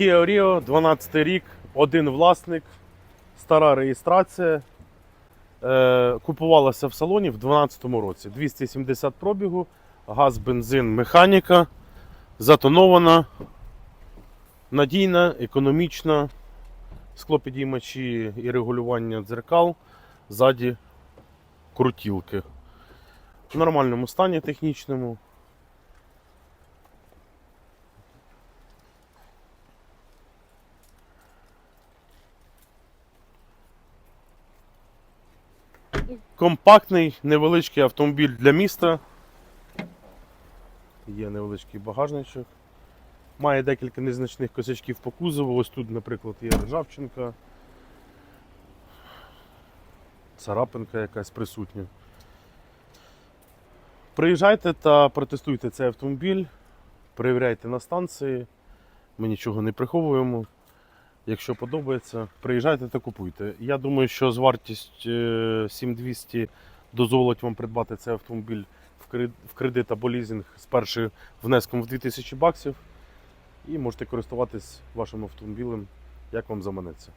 Kia Rio, 12 рік, один власник, стара реєстрація. Е, купувалася в салоні в 2012 році. 270 пробігу, газ, бензин, механіка, затонована, надійна, економічна, склопідіймачі і регулювання дзеркал, ззаді крутілки. В нормальному стані технічному. Компактний невеличкий автомобіль для міста. Є невеличкий багажничок. Має декілька незначних косячків по кузову. Ось тут, наприклад, є ржавчинка. Царапинка якась присутня. Приїжджайте та протестуйте цей автомобіль, перевіряйте на станції. Ми нічого не приховуємо. Якщо подобається, приїжджайте та купуйте. Я думаю, що з вартістю е, 7200 дозволить вам придбати цей автомобіль в кредит або лізинг з першим внеском в 2000 баксів. І можете користуватись вашим автомобілем, як вам заманеться.